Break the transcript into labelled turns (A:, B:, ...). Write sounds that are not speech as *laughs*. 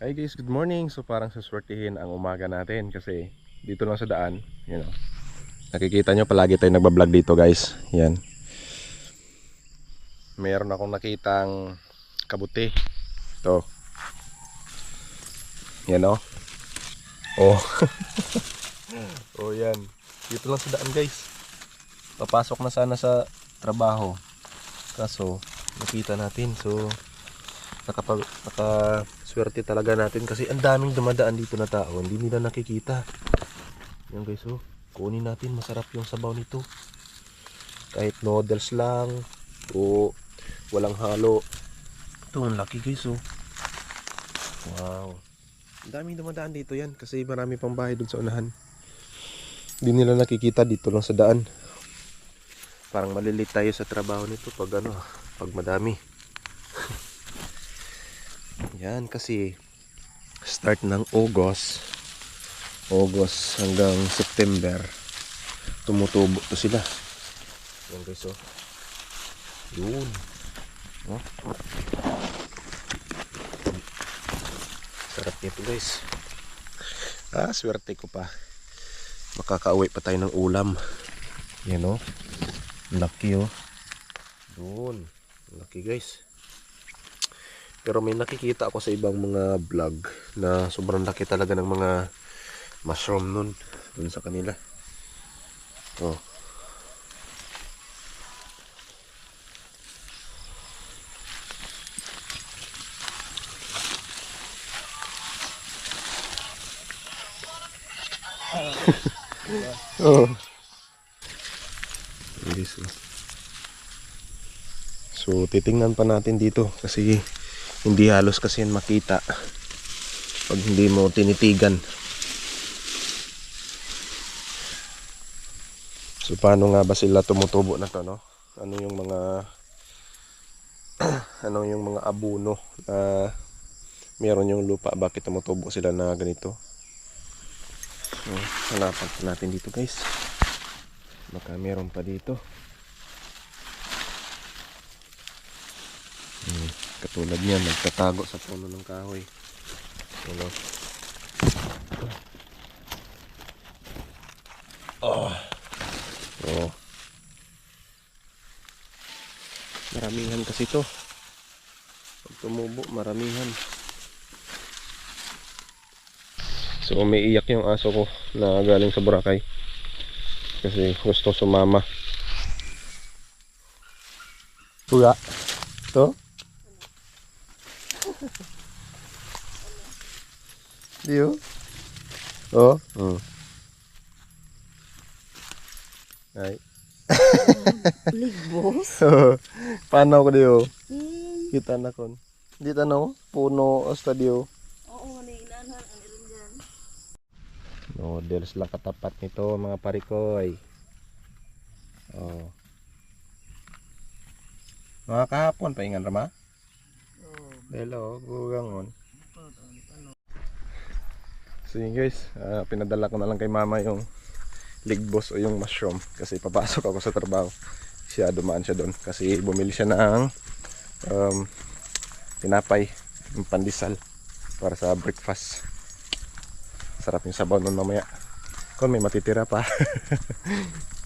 A: Hi guys, good morning. So parang suswertihin ang umaga natin kasi dito lang sa daan, you know. Nakikita nyo palagi tayo nagbablog dito guys. Yan. Meron akong nakitang kabuti. Ito. Yan oh. Oh. *laughs* oh yan. Dito lang sa daan guys. Papasok na sana sa trabaho. Kaso nakita natin so nakapag nakaswerte talaga natin kasi ang daming dumadaan dito na tao hindi nila nakikita. Yan guys oh. Kunin natin masarap yung sabaw nito. Kahit noodles lang o walang halo. Ito ang laki guys oh. Wow. Ang daming dumadaan dito yan kasi marami pang bahay dun sa unahan. Hindi nila nakikita dito lang sa daan. Parang malilit tayo sa trabaho nito pag ano pag madami yan kasi start ng August. August hanggang September. Tumutubo to sila. Yan guys oh. Yun. Oh. sarap nito guys. Ah swerte ko pa. Makakauwi pa tayo ng ulam. Yan oh. Laki oh. Doon laki guys pero may nakikita ako sa ibang mga vlog na sobrang laki talaga ng mga mushroom nun. Dun sa kanila. Oh. *laughs* oh. This one. So titingnan pa natin dito kasi hindi halos kasi makita pag hindi mo tinitigan. So paano nga ba sila tumutubo na to no? Ano yung mga *clears throat* ano yung mga abuno na meron yung lupa? Bakit tumutubo sila na ganito? So, hanapan pa natin dito guys. Baka meron pa dito. Hmm, katulad niya, nagtatago sa puno ng kahoy. Ano? Oh. Oh. Maramihan kasi to. Pag tumubo, maramihan. So, umiiyak yung aso ko na galing sa Boracay. Kasi gusto sumama. Kuya, to? Dio? Oh? Hmm. Ay.
B: Ligbos? *laughs*
A: Paano ko dio?
B: Hmm.
A: Kita na kon. Di tanaw, puno o stadio.
B: Oo, manilanan ang irin dyan.
A: Noodles lang katapat nito mga parikoy. Oh. Mga kahapon paingan rama.
B: Oo.
A: Hello, gugangon. So yun guys, ah, pinadala ko na lang kay mama yung ligbos o yung mushroom kasi papasok ako sa trabaho. Siya dumaan siya doon kasi bumili siya ng um, tinapay, yung pandesal para sa breakfast. Sarap yung sabaw nun mamaya. Kung may matitira pa. *laughs*